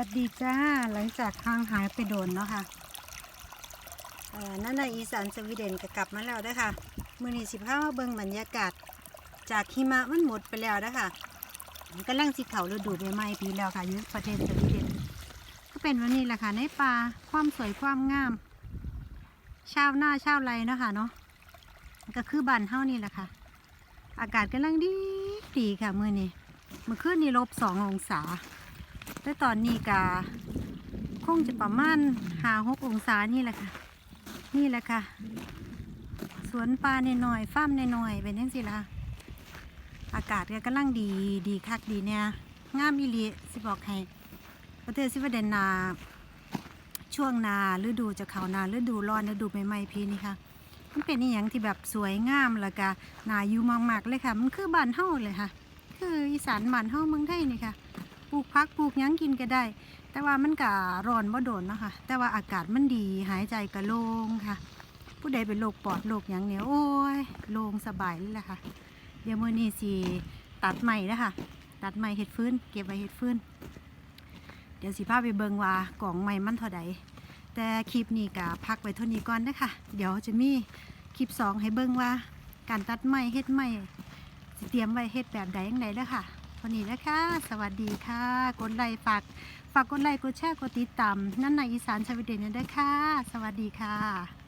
วัสดีจ้าหลังจากห่างหายไปโดนเนาะค่ะเอ่อนั่นในอีสานสวีเดนก็กลับมาแล้วด้ค่ะ มือนี้สิพามาเบิ่งบรรยากาศ จากหิมะมันหมดไปแล้วด้ค่ะกำลังสิเขาฤดูใบไม้ปีแล้วค่ะยุประเทศสวีเดนก็เป็นวันนี้แหละค่ะในป่าความสวยความงามชาวหน้าชาวไรเนาะค่ะเนาะก็คือบ้านเฮานี่แหละค่ะ อากาศกำลังดีดีค่ะมื้อนี้เมื่อคืนนี้ลบสององศา แต่ตอนนี้กาคงจะประมาณหาหกองศานี่แหละค่ะ นี่แหละค่ะ สวนปลาในหน่อยๆฟามในหน่อยเป็นยังสิล่ะอากาศก็กำลังดีดีคักดีเนี่ยงามอีลีสิบอกให้ประเทศสิวเดนนา ช่วงนาฤดูจะเข้านาฤดูร้อนฤดูใหม่ๆพีนี่ค่ะมันเป็นอหย่างที่แบบสวยงามแล้วก็นาอยู่มากๆเลยค่ะ มันคือบ้านเฮาเลยค่ะ คืออีสานบ้านเฮาเมืองไทยนี่ค่ะ ลูกพักปลูกยังกินก็ได้ แต่ว่ามันก็ร้อนบ่โดนเนาะค่ะ แต่ว่าอากาศมันดีหายใจก็โล่งค่ะ ผู้ใดเป็นโรคปอดโรคยังเนี่ยโอ้ยโล่งสบายเลยแหละค่ะ เดี๋ยวมื้อนี้สิตัดใหม่นะคะตัดใหม่เห็ดฟื้น เก็บไว้เห็ดฟื้น เดี๋ยวสิพาไปเบิงว่ากล่องใหม่มันเท่าใดแต่คลิปนี้ก็พักไว้เท่านี้ก่อนนะคะเดี๋ยวจะมีคลิปสองให้เบิงว่า การตัดใหม่เฮ็ดใหม่เตรียมไว้เฮ็ดแบบใดยังไงเด้อค่ะ วันนี้นะคะ สวัสดีค่ะ กดไลค์ฝาก ฝากกดไลค์กดแชร์กดติดตามนั่นในอีสานชาวเดนด้วยค่ะ สวัสดีค่ะ